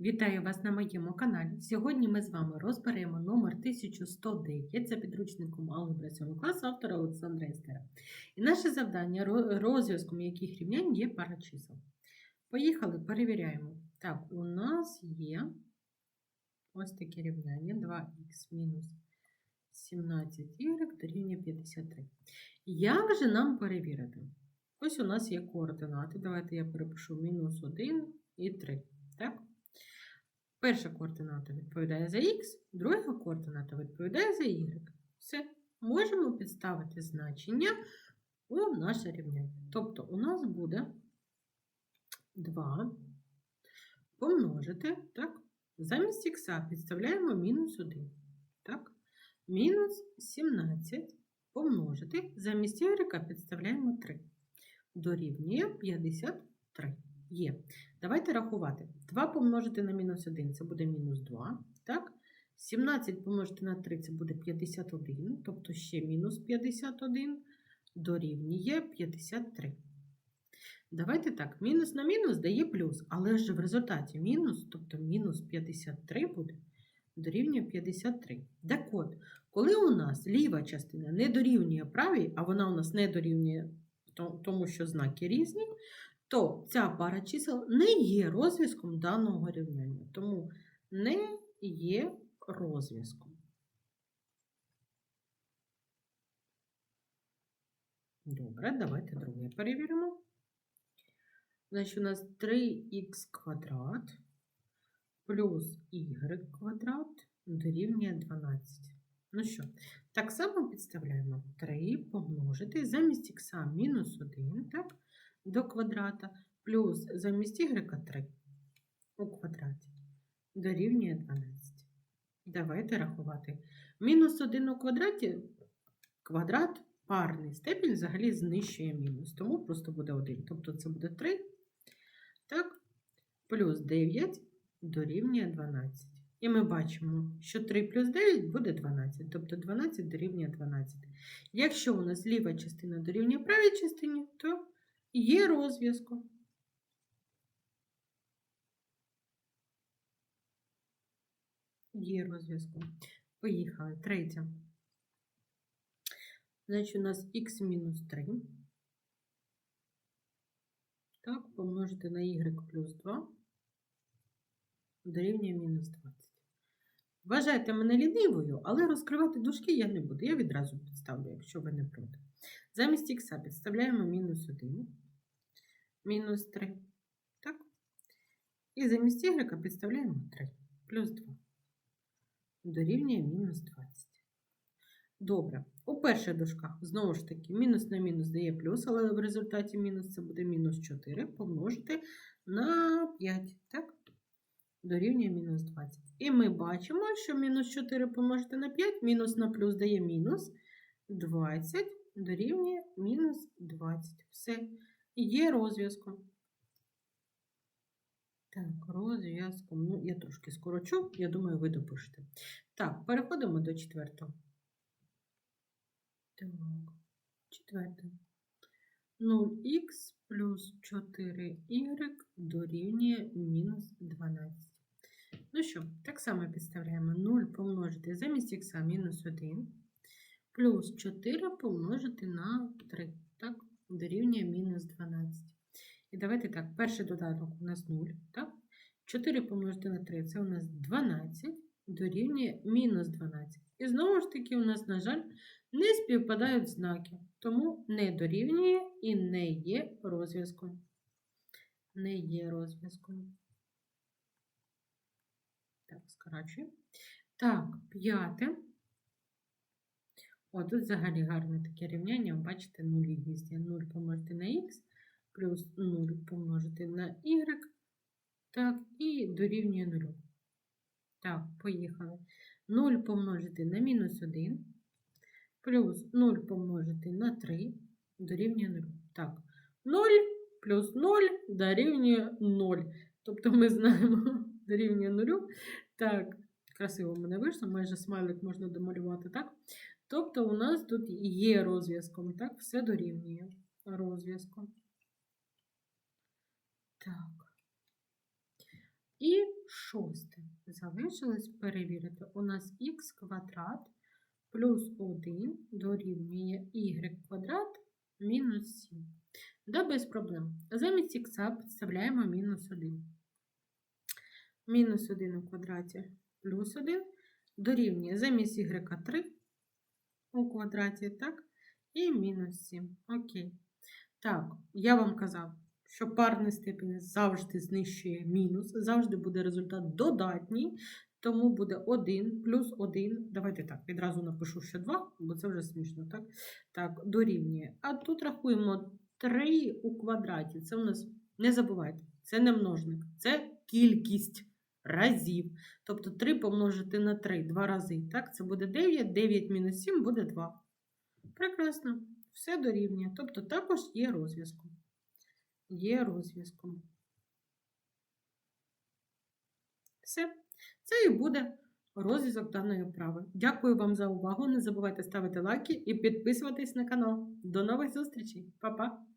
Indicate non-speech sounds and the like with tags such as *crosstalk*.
Вітаю вас на моєму каналі. Сьогодні ми з вами розберемо номер 1109 за підручником алгебра 7 класу автора Олександра Естера. І наше завдання розв'язком яких рівнянь є пара чисел. Поїхали, перевіряємо. Так, у нас є ось таке рівняння 2х мінус 17y дорівнює 53. Як же нам перевірити? Ось у нас є координати. Давайте я перепишу мінус 1 і 3. Так? Перша координата відповідає за х, друга координата відповідає за y. Все. Можемо підставити значення у наше рівняння. Тобто у нас буде 2 помножити, так? Замість х підставляємо мінус 1. Так? Мінус 17 помножити, замість y підставляємо 3. Дорівнює 53. Є. Давайте рахувати. 2 помножити на мінус 1 це буде мінус 2. Так? 17 помножити на 3 це буде 51, тобто ще мінус 51 дорівнює 53. Давайте так, мінус на мінус дає плюс, але ж в результаті мінус, тобто мінус 53 буде дорівнює 53. Так от, коли у нас ліва частина не дорівнює правій, а вона у нас не дорівнює тому, що знаки різні, то ця пара чисел не є розв'язком даного рівняння, тому не є розв'язком. Добре, давайте друге перевіримо. Значить, у нас 3х квадрат плюс y квадрат дорівнює 12. Ну що, так само підставляємо 3 помножити замість х мінус 1, так? До квадрата плюс замість y 3 у квадраті дорівнює 12. Давайте рахувати. Мінус 1 у квадраті квадрат парний степінь взагалі знищує мінус, тому просто буде 1. Тобто це буде 3. Так, плюс 9 дорівнює 12. І ми бачимо, що 3 плюс 9 буде 12, тобто 12 дорівнює 12. Якщо у нас ліва частина дорівнює правій частині, то є розв'язком. Є розв'язком. Поїхали. Третє. Значить, у нас х мінус 3. Так, помножити на y плюс 2 дорівнює мінус 20. Вважайте мене лінивою, але розкривати дужки я не буду. Я відразу підставлю, якщо ви не проти. Замість х підставляємо мінус 1, мінус 3. Так? І замість y підставляємо 3, плюс 2. Дорівнює мінус 20. Добре. У перших дужках, знову ж таки, мінус на мінус дає плюс, але в результаті мінус це буде мінус 4 помножити на 5. Так? Дорівнює мінус 20. І ми бачимо, що мінус 4 помножити на 5, мінус на плюс дає мінус 20, дорівнює мінус 20. Все. Є розв'язком. Так, розв'язком. Ну, я трошки скорочу, я думаю, ви допишете. Так, переходимо до четвертого. Так, четверте. 0х плюс 4y дорівнює мінус 12. Ну що, так само підставляємо 0 помножити замість х мінус 1, плюс 4 помножити на 3, так, дорівнює мінус 12. І давайте так, перший додаток у нас 0, так? 4 помножити на 3 це у нас 12, дорівнює мінус 12. І знову ж таки, у нас, на жаль, не співпадають знаки, тому не дорівнює і не є розв'язком. Не є розв'язком. Так, скорачуємо. Так, п'яте. О, тут взагалі гарне таке рівняння. Бачите, нулі везде. 0 помножити на х, плюс 0 помножити на y. Так, і дорівнює 0. Так, поїхали. 0 помножити на мінус 1, плюс 0 помножити на 3 дорівнює 0. Так, 0 плюс 0 дорівнює 0. Тобто ми знаємо *laughs* дорівнює 0. Так, красиво мене вийшло, майже смайлик можна домалювати, так? Тобто у нас тут є розв'язком, так? Все дорівнює розв'язком. Так. І шосте. Залишилось перевірити. У нас х квадрат плюс 1 дорівнює y квадрат мінус 7. Да, без проблем. Замість х підставляємо мінус 1. Мінус 1 у квадраті плюс 1 дорівнює замість y 3 у квадраті, так? І мінус 7. Окей. Так, я вам казав, що парний степінь завжди знищує мінус, завжди буде результат додатній, тому буде 1 плюс 1. Давайте так, відразу напишу, що 2, бо це вже смішно, так? Так, дорівнює. А тут рахуємо 3 у квадраті. Це у нас, не забувайте, це не множник, це кількість разів. Тобто 3 помножити на 3 два рази. Так, це буде 9, 9 мінус 7 буде 2. Прекрасно, все дорівнює. Тобто також є розв'язком. Є розв'язком. Все. Це і буде розв'язок даної вправи. Дякую вам за увагу. Не забувайте ставити лайки і підписуватись на канал. До нових зустрічей. Па-па!